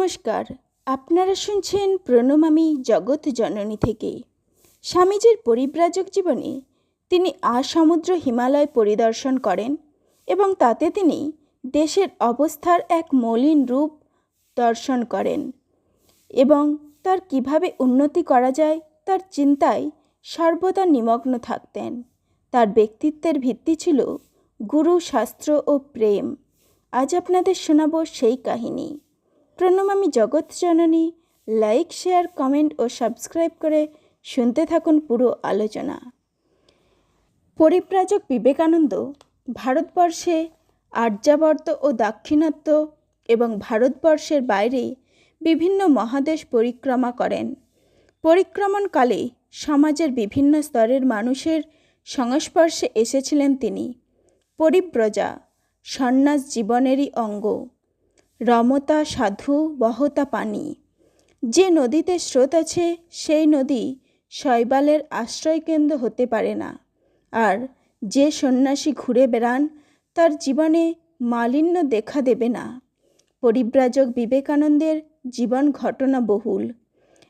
নমস্কার, আপনারা শুনছেন প্রণমামি জগৎ জননী থেকে। স্বামীজির পরিব্রাজক জীবনে তিনি আসমুদ্র হিমালয় পরিদর্শন করেন এবং তাতে তিনি দেশের অবস্থার এক মলিন রূপ দর্শন করেন এবং তার কীভাবে উন্নতি করা যায় তার চিন্তায় সর্বদা নিমগ্ন থাকতেন। তার ব্যক্তিত্বের ভিত্তি ছিল গুরু, শাস্ত্র ও প্রেম। আজ আপনাদের শোনাব সেই কাহিনী। প্রণমামী জগৎ জননী। লাইক শেয়ার কমেন্ট ও সাবস্ক্রাইব করে শুনতে থাকুন পুরো আলোচনা। পরিব্রাজক বিবেকানন্দ ভারতবর্ষে আর্যাবর্ত ও দাক্ষিণাত্য এবং ভারতবর্ষের বাইরে বিভিন্ন মহাদেশ পরিক্রমা করেন। পরিক্রমণকালে সমাজের বিভিন্ন স্তরের মানুষের সংস্পর্শে এসেছিলেন তিনি। পরিব্রজা, সন্ন্যাস জীবনেরই অঙ্গ। রমতা সাধু বহতা পানি। যে নদীতে স্রোত আছে, সেই নদী শৈবালের আশ্রয়কেন্দ্র হতে পারে না। আর যে সন্ন্যাসী ঘুরে বেড়ান, তার জীবনে মালিন্য দেখা দেবে না। পরিব্রাজক বিবেকানন্দের জীবন ঘটনা বহুল।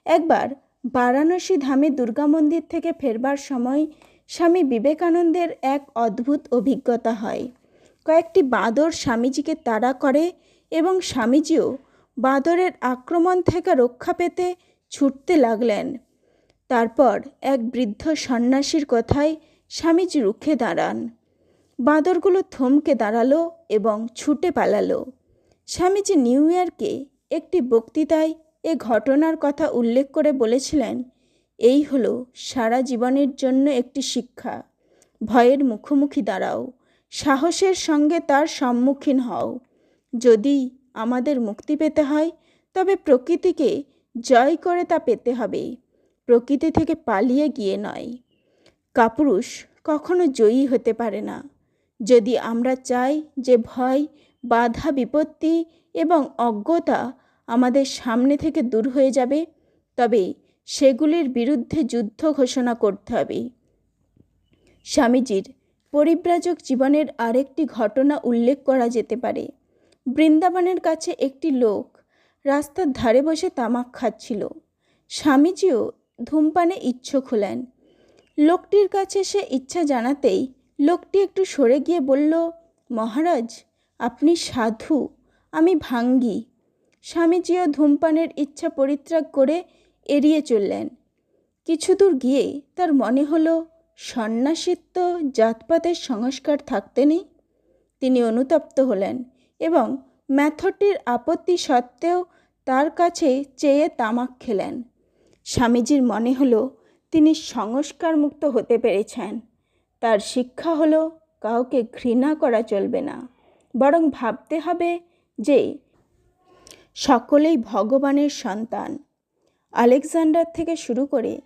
একবার বারাণসী ধামে দুর্গা মন্দির থেকে ফেরবার সময় স্বামী বিবেকানন্দের এক অদ্ভুত অভিজ্ঞতা হয়। কয়েকটি বাঁদর স্বামীজিকে তাড়া করে এবং স্বামীজিও বাঁদরের আক্রমণ থেকে রক্ষা পেতে ছুটতে লাগলেন। তারপর এক বৃদ্ধ সন্ন্যাসীর কথায় স্বামীজি রুখে দাঁড়ান। বাঁদরগুলো থমকে দাঁড়াল এবং ছুটে পালালো। স্বামীজি নিউ ইয়র্কে একটি বক্তৃতায় এ ঘটনার কথা উল্লেখ করে বলেছিলেন, এই হলো সারা জীবনের জন্য একটি শিক্ষা। ভয়ের মুখোমুখি দাঁড়াও। সাহসের সঙ্গে তার সম্মুখীন হও। যদি আমাদের মুক্তি পেতে হয়, তবে প্রকৃতিকে জয় করে তা পেতে হবে। প্রকৃতি থেকে পালিয়ে গিয়ে নয়। কাপুরুষ কখনো জয়ী হতে পারে না। যদি আমরা চাই যে ভয়, বাধা, বিপত্তি এবং অজ্ঞতা আমাদের সামনে থেকে দূর হয়ে যাবে, তবে সেগুলির বিরুদ্ধে যুদ্ধ ঘোষণা করতে হবে। স্বামীজির পরিব্রাজক জীবনের আরেকটি ঘটনা উল্লেখ করা যেতে পারে। বৃন্দাবনের কাছে একটি লোক রাস্তার ধারে বসে তামাক খাচ্ছিল। স্বামীজিও ধূমপানে ইচ্ছুক হলেন। লোকটির কাছে সে ইচ্ছা জানাতেই লোকটি একটু সরে গিয়ে বলল, মহারাজ, আপনি সাধু, আমি ভাঙ্গি। স্বামীজিও ধূমপানের ইচ্ছা পরিত্যাগ করে এড়িয়ে চললেন। কিছু দূর গিয়ে তার মনে হলো সন্ন্যাসিত্ব জাতপাতের সংস্কার থাকতেনি? তিনি অনুতপ্ত হলেন। এবং ম্যাথরটির আপত্তি সত্ত্বেও তার কাছে চেয়ে তামাক খেলেন। স্বামীজির মনে হলো, তিনি সংস্কার মুক্ত হতে পেরেছেন। তার শিক্ষা হলো, কাউকে ঘৃণা করা চলবে না। বরং ভাবতে হবে যে, সকলেই ভগবানের সন্তান। আলেকজান্ডার থেকে শুরু করে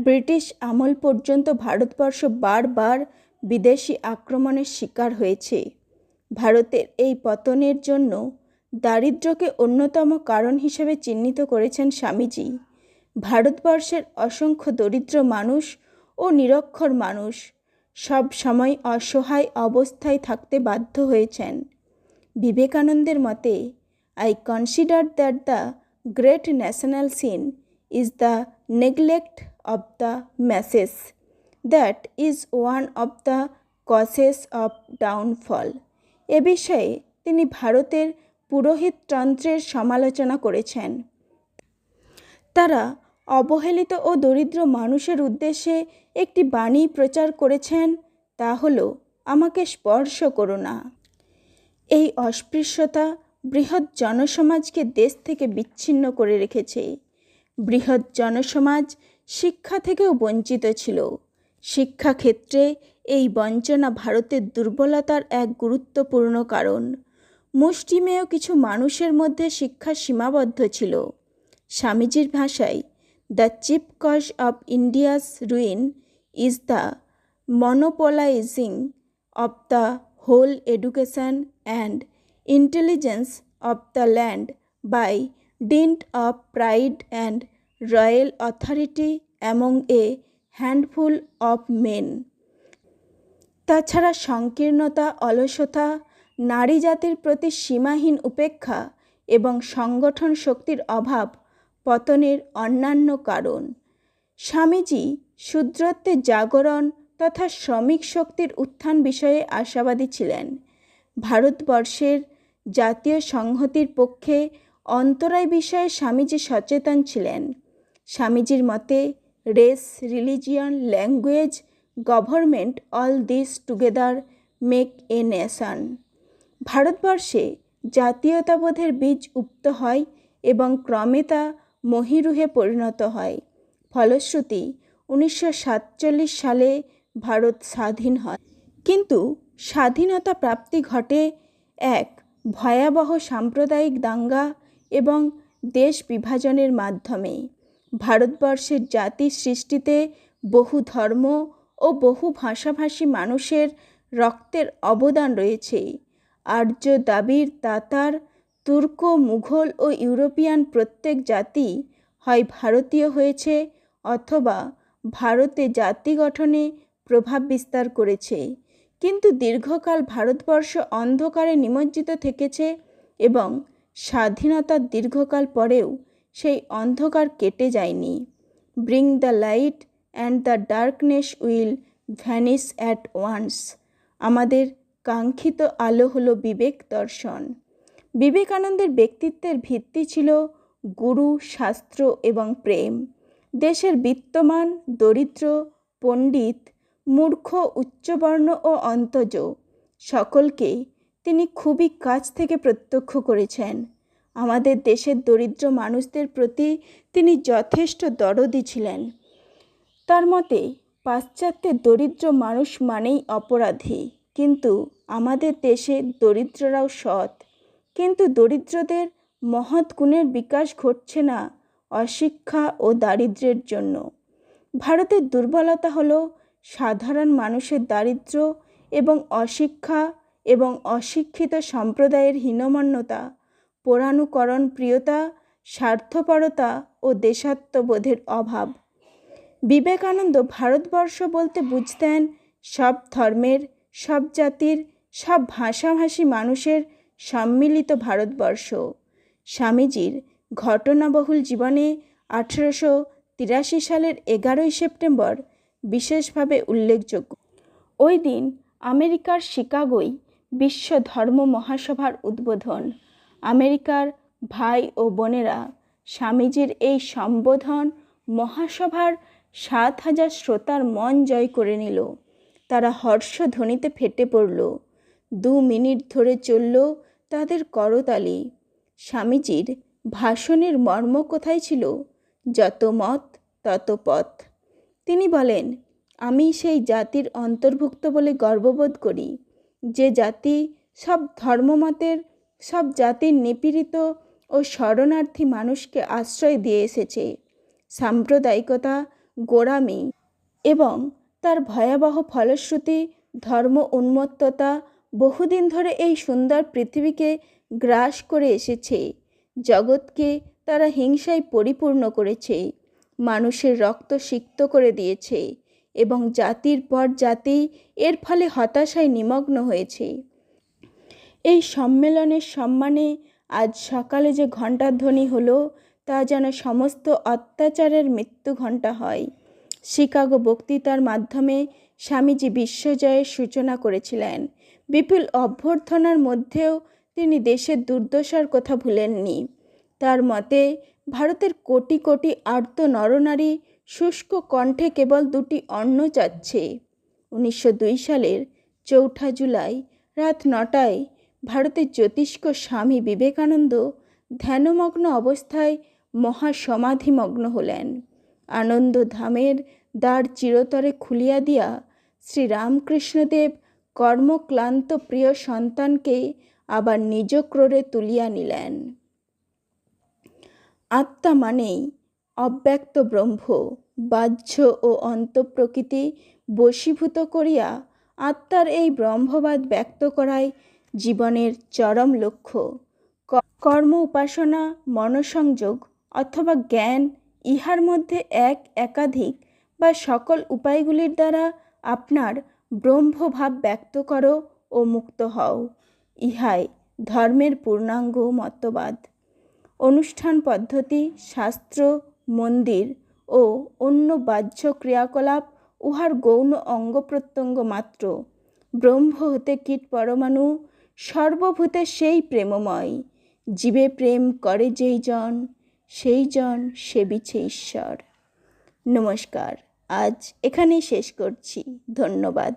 ব্রিটিশ আমল পর্যন্ত ভারতবর্ষ বারবার বিদেশি আক্রমণের শিকার হয়েছে। ভারতের এই পতনের জন্য দারিদ্র্যকে অন্যতম কারণ হিসেবে চিহ্নিত করেছেন স্বামীজি। ভারতবর্ষের অসংখ্য দরিদ্র মানুষ ও নিরক্ষর মানুষ সব সময় অসহায় অবস্থায় থাকতে বাধ্য হয়েছেন। বিবেকানন্দের মতে I consider that the great national sin is the neglect of the masses that is one of the causes of downfall এ বিষয়ে তিনি ভারতের পুরোহিততন্ত্রের সমালোচনা করেছেন। তারা অবহেলিত ও দরিদ্র মানুষের উদ্দেশ্যে একটি বাণী প্রচার করেছেন, তা হল, আমাকে স্পর্শ করো না। এই অস্পৃশ্যতা বৃহৎ জনসমাজকে দেশ থেকে বিচ্ছিন্ন করে রেখেছে। বৃহৎ জনসমাজ শিক্ষা থেকেও বঞ্চিত ছিল। শিক্ষাক্ষেত্রে এই বঞ্চনা ভারতের দুর্বলতার এক গুরুত্বপূর্ণ কারণ। মুষ্টিমেয় কিছু মানুষের মধ্যে শিক্ষা সীমাবদ্ধ ছিল। স্বামীজির ভাষায়, the chief cause of India's ruin is the monopolising of the whole education and intelligence of the land by dint of pride and royal authority among a handful of men. তাছাড়া সংকীর্ণতা, অলসতা নারী জাতির প্রতি সীমাহীন উপেক্ষা এবং সংগঠন শক্তির অভাব পতনের অন্যান্য কারণ। স্বামীজি শূদ্রত্বের জাগরণ তথা শ্রমিক শক্তির উত্থান বিষয়ে আশাবাদী ছিলেন। ভারতবর্ষের জাতীয় সংহতির পক্ষে অন্তরায় বিষয়ে স্বামীজি সচেতন ছিলেন। স্বামীজির মতে race, religion, language government all this together make a nation. ভারতবর্ষে জাতীয়তাবোধের বীজ উক্ত হয় এবং ক্রমে তা মহিরুহে পরিণত হয়। ফলশ্রুতি, উনিশশো সাতচল্লিশ সালে ভারত স্বাধীন হয়। কিন্তু স্বাধীনতা প্রাপ্তি ঘটে এক ভয়াবহ সাম্প্রদায়িক দাঙ্গা এবং দেশ বিভাজনের মাধ্যমে। ভারতবর্ষের জাতি সৃষ্টিতে বহু ধর্ম ও বহু ভাষাভাষী মানুষের রক্তের অবদান রয়েছে। আর্য দাবির তাতার তুর্ক, মুঘল ও ইউরোপিয়ান প্রত্যেক জাতি হয় ভারতীয় হয়েছে অথবা ভারতে জাতি গঠনে প্রভাব বিস্তার করেছে। কিন্তু দীর্ঘকাল ভারতবর্ষ অন্ধকারে নিমজ্জিত থেকেছে এবং স্বাধীনতার দীর্ঘকাল পরেও সেই অন্ধকার কেটে যায়নি। Bring the light and the darkness will vanish at once আমাদের কাঙ্ক্ষিত আলো হলো বিবেক দর্শন। বিবেকানন্দের ব্যক্তিত্বের ভিত্তি ছিল গুরু, শাস্ত্র এবং প্রেম। দেশের বিত্তমান, দরিদ্র, পণ্ডিত, মূর্খ, উচ্চবর্ণ ও অন্তজ সকলকে তিনি খুবই কাছ থেকে প্রত্যক্ষ করেছেন। আমাদের দেশের দরিদ্র মানুষদের প্রতি তিনি যথেষ্ট দরদি ছিলেন। তার মতে, পাশ্চাত্যে দরিদ্র মানুষ মানেই অপরাধী। কিন্তু আমাদের দেশে দরিদ্ররাও সৎ। কিন্তু দরিদ্রদের মহৎ গুণের বিকাশ ঘটছে না অশিক্ষা ও দারিদ্র্যের জন্য। ভারতের দুর্বলতা হল সাধারণ মানুষের দারিদ্র্য এবং অশিক্ষা এবং অশিক্ষিত সম্প্রদায়ের হীনমান্যতা পৌরাণুকরণ প্রিয়তা স্বার্থপরতা ও দেশাত্মবোধের অভাব। বিবেকানন্দ ভারতবর্ষ বলতে বুঝতেন সব ধর্মের, সব জাতির, সব ভাষাভাষী মানুষের সম্মিলিত ভারতবর্ষ। স্বামীজির ঘটনাবহুল জীবনে আঠেরোশো তিরাশি সালের এগারোই সেপ্টেম্বর বিশেষভাবে উল্লেখযোগ্য। ওই দিন আমেরিকার শিকাগোয় বিশ্ব ধর্ম মহাসভার উদ্বোধন। আমেরিকার ভাই ও বোনেরা স্বামীজির এই সম্বোধন মহাসভার সাত হাজার শ্রোতার মন জয় করে নিল। তারা হর্ষধ্বনিতে ফেটে পড়ল। দু মিনিট ধরে চলল তাদের করতালি। স্বামীজির ভাষণের মর্ম কোথায় ছিল? যত মত, তত পথ। তিনি বলেন, আমি সেই জাতির অন্তর্ভুক্ত বলে গর্ববোধ করি। যে জাতি সব ধর্মমতের, সব জাতির নিপীড়িত ও শরণার্থী মানুষকে আশ্রয় দিয়ে এসেছে। সাম্প্রদায়িকতা গোড়ামি এবং তার ভয়াবহ ফলশ্রুতি, ধর্ম উন্মত্ততা বহুদিন ধরে এই সুন্দর পৃথিবীকে গ্রাস করে এসেছে। জগৎকে তারা হিংসায় পরিপূর্ণ করেছে, মানুষের রক্ত সিক্ত করে দিয়েছে এবং জাতির পর জাতি এর ফলে হতাশায় নিমগ্ন হয়েছে। এই সম্মেলনের সম্মানে আজ সকালে যে ঘণ্টাধ্বনি হলো তা যেন সমস্ত অত্যাচারের মৃত্যু ঘণ্টা হয়। শিকাগো বক্তৃতার মাধ্যমে স্বামীজি বিশ্বজয়ের সূচনা করেছিলেন। বিপুল অভ্যর্থনার মধ্যেও তিনি দেশের দুর্দশার কথা ভুলেননি। তার মতে, ভারতের কোটি কোটি আর্ত নরনারী শুষ্ক কণ্ঠে কেবল দুটি অন্ন চাচ্ছে। উনিশশো দুই সালের চৌঠা জুলাই রাত নটায় ভারতের জ্যোতিষ্ক স্বামী বিবেকানন্দ ধ্যানমগ্ন অবস্থায় মহাসমাধিমগ্ন হলেন। আনন্দধামের দ্বার চিরতরে খুলিয়া দিয়া শ্রীরামকৃষ্ণদেব কর্মক্লান্ত প্রিয় সন্তানকে আবার নিজ ক্রোড়ে তুলিয়া নিলেন। আত্মা মানেই অব্যক্ত ব্রহ্ম, বাহ্য ও অন্তঃপ্রকৃতি বশীভূত করিয়া আত্মার এই ব্রহ্মবাদ ব্যক্ত করাই জীবনের চরম লক্ষ্য। কর্ম উপাসনা, মনসংযোগ অথবা জ্ঞান ইহার মধ্যে এক একাধিক বা সকল উপায়গুলির দ্বারা আপনার ব্রহ্মভাব ব্যক্ত করো ও মুক্ত হও। ইহাই ধর্মের পূর্ণাঙ্গ মতবাদ। অনুষ্ঠান পদ্ধতি, শাস্ত্র, মন্দির ও অন্য বাহ্য ক্রিয়াকলাপ উহার গৌণ অঙ্গ প্রত্যঙ্গ মাত্র। ব্রহ্ম হতে কীট পরমাণু, সর্বভূতে সেই প্রেমময়। জীবে প্রেম করে যেই জন। সেই জন সেবিছে ঈশ্বর। নমস্কার আজ এখানেই শেষ করছি। ধন্যবাদ।